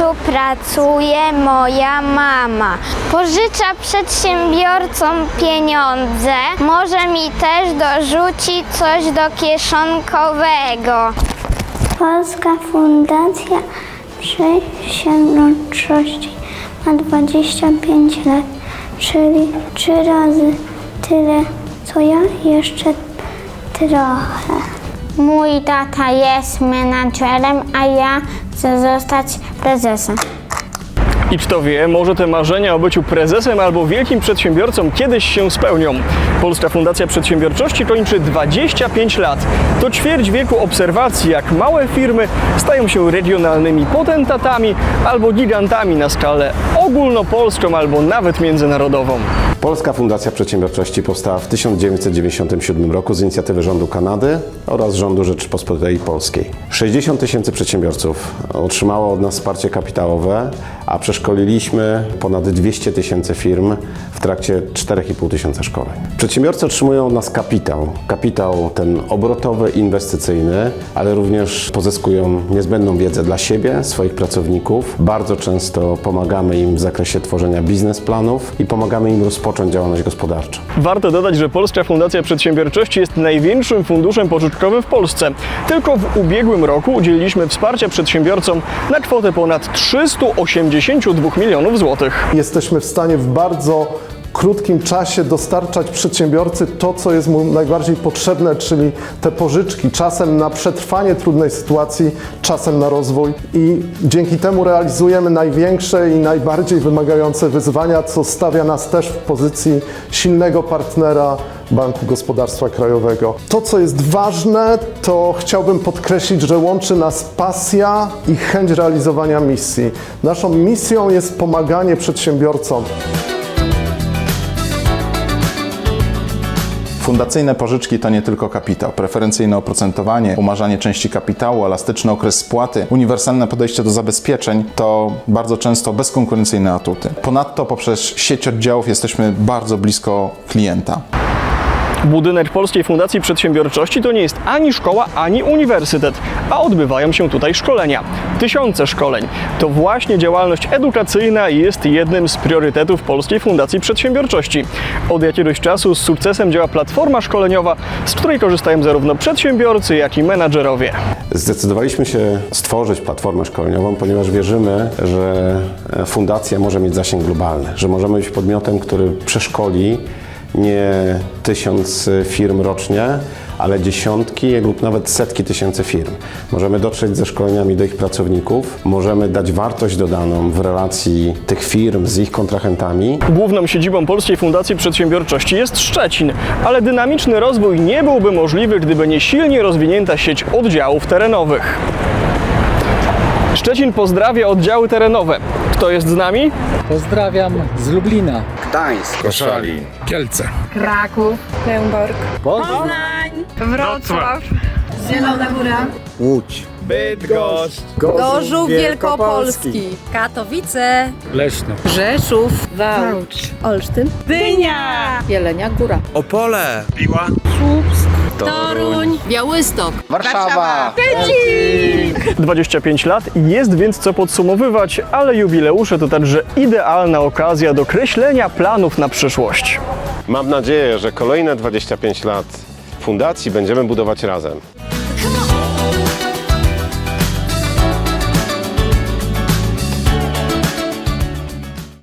miejscu pracuje moja mama. Pożycza przedsiębiorcom pieniądze, może mi też dorzuci coś do kieszonkowego. Polska Fundacja Przedsiębiorczości ma 25 lat, czyli trzy razy tyle, co ja, jeszcze trochę. Mój tata jest menadżerem, a ja chcę zostać prezesem. I kto wie, może te marzenia o byciu prezesem albo wielkim przedsiębiorcą kiedyś się spełnią. Polska Fundacja Przedsiębiorczości kończy 25 lat. To ćwierć wieku obserwacji, jak małe firmy stają się regionalnymi potentatami albo gigantami na skalę ogólnopolską albo nawet międzynarodową. Polska Fundacja Przedsiębiorczości powstała w 1997 roku z inicjatywy rządu Kanady oraz rządu Rzeczypospolitej Polskiej. 60 tysięcy przedsiębiorców otrzymało od nas wsparcie kapitałowe, a przeszkoliliśmy ponad 200 tysięcy firm w trakcie 4,5 tysiąca szkoleń. Przedsiębiorcy otrzymują od nas kapitał. Kapitał ten obrotowy, inwestycyjny, ale również pozyskują niezbędną wiedzę dla siebie, swoich pracowników. Bardzo często pomagamy im w zakresie tworzenia biznesplanów i pomagamy im rozpocząć działalność gospodarczą. Warto dodać, że Polska Fundacja Przedsiębiorczości jest największym funduszem pożyczkowym w Polsce. Tylko w ubiegłym roku udzieliliśmy wsparcia przedsiębiorcom na kwotę ponad 382 milionów złotych. Jesteśmy w stanie w bardzo krótkim czasie dostarczać przedsiębiorcy to, co jest mu najbardziej potrzebne, czyli te pożyczki, czasem na przetrwanie trudnej sytuacji, czasem na rozwój. I dzięki temu realizujemy największe i najbardziej wymagające wyzwania, co stawia nas też w pozycji silnego partnera Banku Gospodarstwa Krajowego. To, co jest ważne, to chciałbym podkreślić, że łączy nas pasja i chęć realizowania misji. Naszą misją jest pomaganie przedsiębiorcom. Fundacyjne pożyczki to nie tylko kapitał. Preferencyjne oprocentowanie, umarzanie części kapitału, elastyczny okres spłaty, uniwersalne podejście do zabezpieczeń to bardzo często bezkonkurencyjne atuty. Ponadto poprzez sieć oddziałów jesteśmy bardzo blisko klienta. Budynek Polskiej Fundacji Przedsiębiorczości to nie jest ani szkoła, ani uniwersytet, a odbywają się tutaj szkolenia. Tysiące szkoleń. To właśnie działalność edukacyjna jest jednym z priorytetów Polskiej Fundacji Przedsiębiorczości. Od jakiegoś czasu z sukcesem działa platforma szkoleniowa, z której korzystają zarówno przedsiębiorcy, jak i menadżerowie. Zdecydowaliśmy się stworzyć platformę szkoleniową, ponieważ wierzymy, że e, fundacja może mieć zasięg globalny, że możemy być podmiotem, który przeszkoli nie tysiąc firm rocznie, ale dziesiątki lub nawet setki tysięcy firm. Możemy dotrzeć ze szkoleniami do ich pracowników, możemy dać wartość dodaną w relacji tych firm z ich kontrahentami, Główną siedzibą Polskiej Fundacji Przedsiębiorczości jest Szczecin, ale dynamiczny rozwój nie byłby możliwy, gdyby nie silnie rozwinięta sieć oddziałów terenowych. Szczecin pozdrawia oddziały terenowe. Kto jest z nami? Pozdrawiam z Lublina. Gdańsk, Koszalin, Kielce. Kraków, Nęborg, Poznań, Wrocław, Zielona Góra, Łódź, Bydgoszcz. Gorzów Wielkopolski, Katowice, Leszno. Rzeszów, Wałcz, Olsztyn, Dynia, Jelenia Góra, Opole. Piła. Toruń, Białystok, Warszawa, 25 lat jest więc co podsumowywać, ale jubileusze to także idealna okazja do kreślenia planów na przyszłość. Mam nadzieję, że kolejne 25 lat fundacji będziemy budować razem.